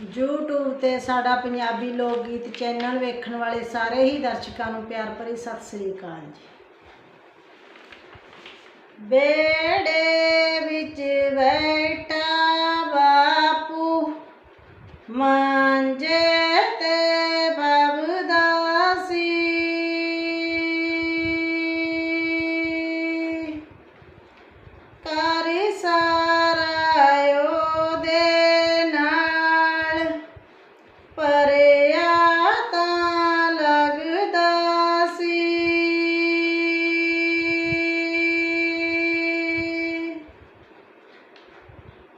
YouTube ਤੇ ਸਾਡਾ ਪੰਜਾਬੀ ਲੋਕ ਗੀਤ ਚੈਨਲ ਵੇਖਣ ਵਾਲੇ ਸਾਰੇ ਹੀ ਦਰਸ਼ਕਾਂ ਨੂੰ ਪਿਆਰ ਭਰੀ ਸਤਿ ਸ੍ਰੀ ਅਕਾਲ ਜੀ। ਬੇੜੇ ਵਿੱਚ ਬੈਠਾ ਬਾਪੂ, ਮਾਂਜੇ ਤੇ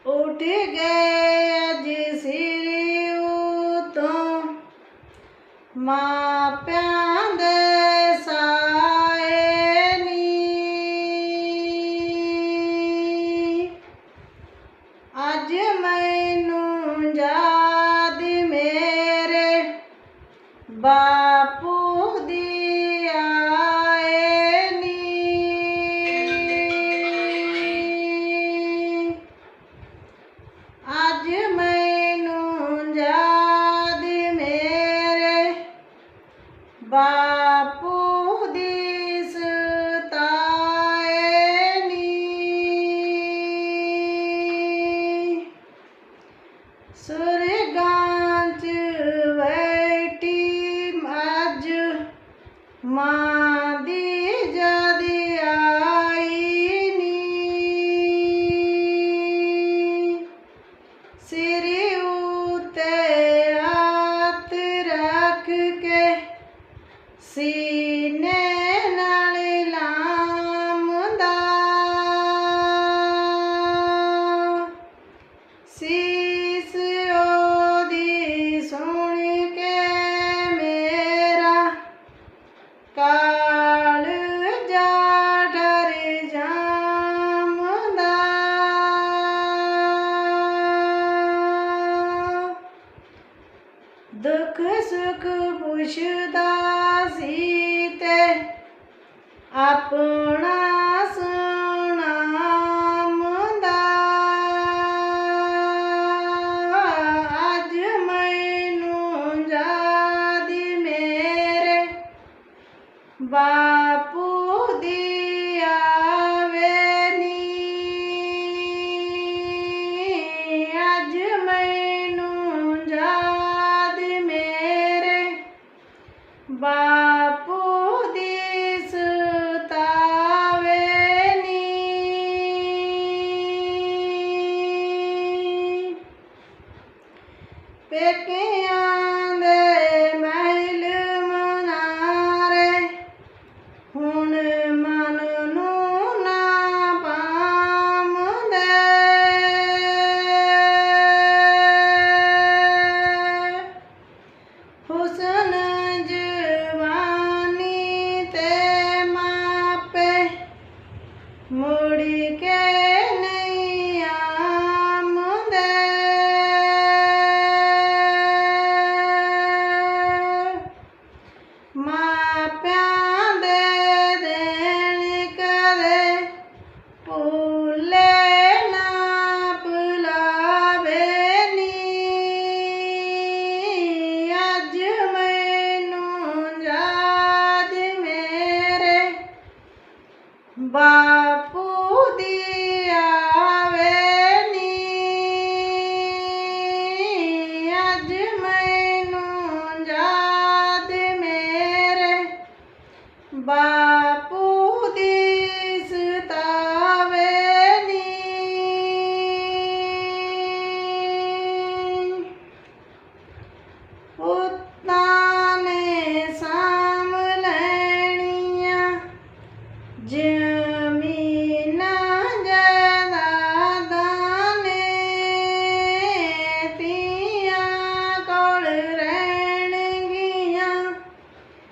ਉੱਠ ਗਏ ਅੱਜ ਸਿਰ ਉਤੋਂ। ਮਾਪਿਆਂ ਦੇ ਸਾਏ ਨੀ। ਅੱਜ ਮੈਨੂੰ ਯਾਦ ਮੇਰੇ ਬਾਪੂ ਬਾਪੂ ਦੀ ਸਤਾਏ ਨੀ। ਸੁਰਗਾਂ ਚ ਬੈਠੀ ਅੱਜ ਮਾਂ ਦੁੱਖ ਸੁਖ ਪੁੱਛਦਾ ਸੀ ਤੇ ਆਪਣਾ ਸੁਣਾਮਦਾ ਅੱਜ ਮੈਨੂੰ ਯਾਦ ਮੇਰੇ ਬਾਪੂ ਦੀ ਪੇਕਿਆਂ ਦੇ ਮਹਿਲ ਮਨਾਰੇ ਹੁਣ ਮਨ ਨੂੰ ਨਾ ਪਾਮਦੇ ਹੁਸਨ ਮਾਪਿਆਂ ਦੇ ਦੇਣ ਕਦੇ ਭੁੱਲੇ ਨਾ ਭੁਲਾਵੇ ਨੀ। ਅੱਜ ਮੈਨੂੰ ਯਾਦ ਮੇਰੇ ਬਾਪੂ ਦੀ ਮੈਨੂੰ ਯਾਦ ਮੇਰੇ ਬਾ